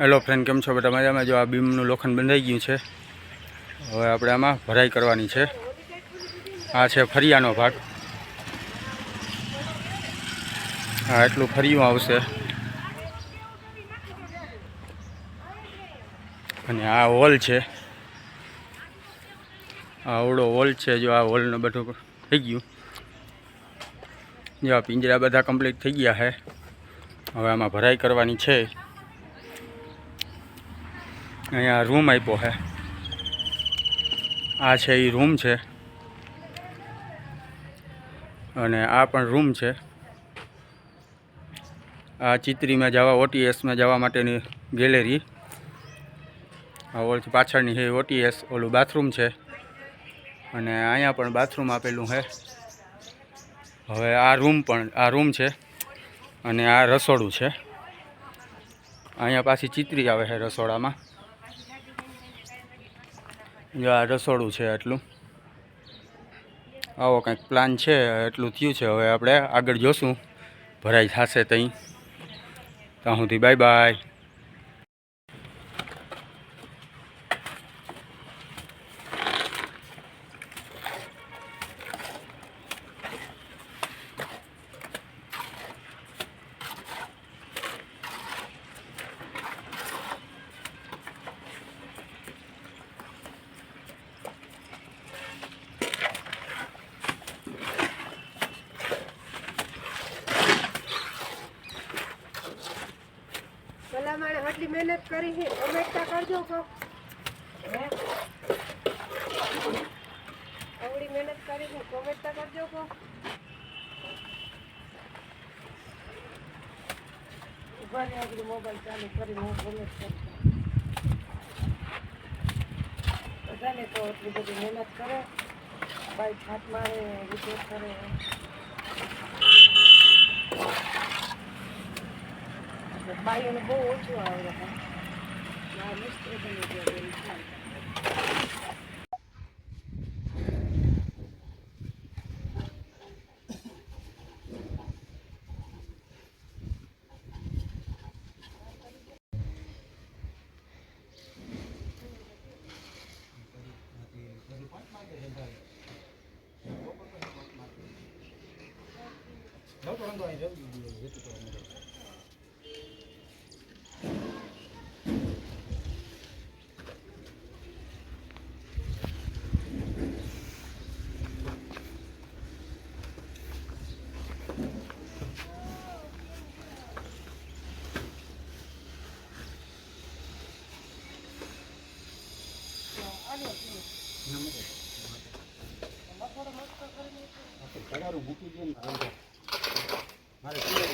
Hello friend કેમ છો? બધા મજામાં? જો આ બીમનું લોખંડ બંધાઈ ગયું છે. હવે આપણે આમાં ભરાઈ કરવાની છે. આ છે ફરિયાનો ભાગ. હા એટલું ફરિયું આવશે. અને આ હોલ છે. આવડો હોલ છે, જો આ હોલનું બધું થઈ ગયું. જો આ પિંજરા બધા કમ્પ્લીટ થઈ ગયા છે. હવે આમાં ભરાઈ કરવાની છે. અહીંયા રૂમ આપ્યો છે. આ છે એ રૂમ છે. અને આ પણ રૂમ છે. આ ચિત્રીમાં જવા ઓટીએસમાં જવા માટેની ગેલેરી આ ઓળથી પાછળની છે ઓટીએસ ઓલું બાથરૂમ છે. અને અહીંયા પણ બાથરૂમ આપેલું છે. હવે આ રૂમ પણ, આ રૂમ છે. અને આ રસોડું છે. અહીંયા પાછી ચિત્રી આવે છે રસોડામાં. જો આ રસોડું છે આટલું. આવો કંઈક પ્લાન છે એટલું થયું છે. હવે આપણે આગળ જોશું. ભરાઈ થશે ત્યાં ત્યાં સુધી બાય બાય પેલા માણે આટલી મહેનત કરી છે અમેટા કરજો કહો આવડી મહેનત કરી છે કોમેટતા કરજો કહો આગળ મોબાઈલ ચાલુ કરીને હું કોમેન્ટ કરતો. બધાને તો એટલી બધી મહેનત કરે, બાઈક હાથ મારે રિપેર કરે. બાઈઓને બહુ ઓછું આવડે પણ આ મિસ્ત્રી બની ગયા એમ થાય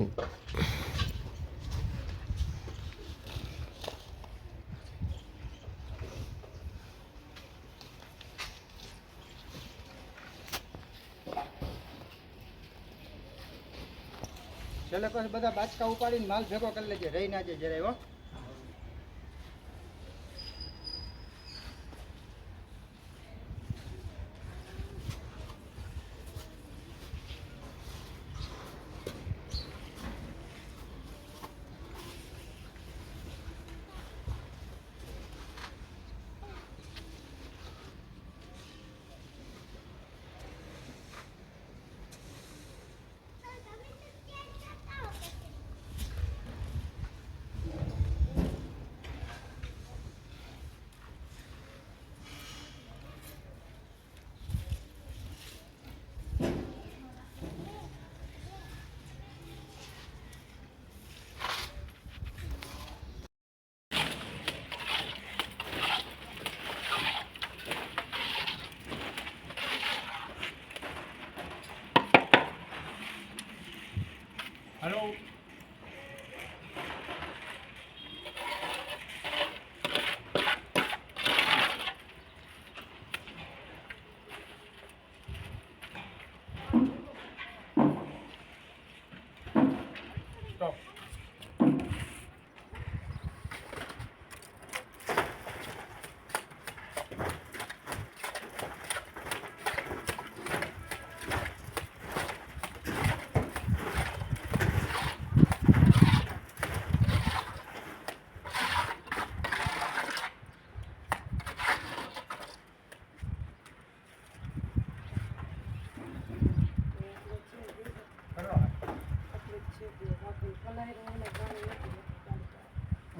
છેલ્લે પછી બધા બાચકા ઉપાડીને માલ ભેગો કરી લેજે. રહી ના જાય જરાય હો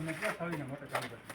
અને ક્યાં થાળીને મોટે ચાલુ કરે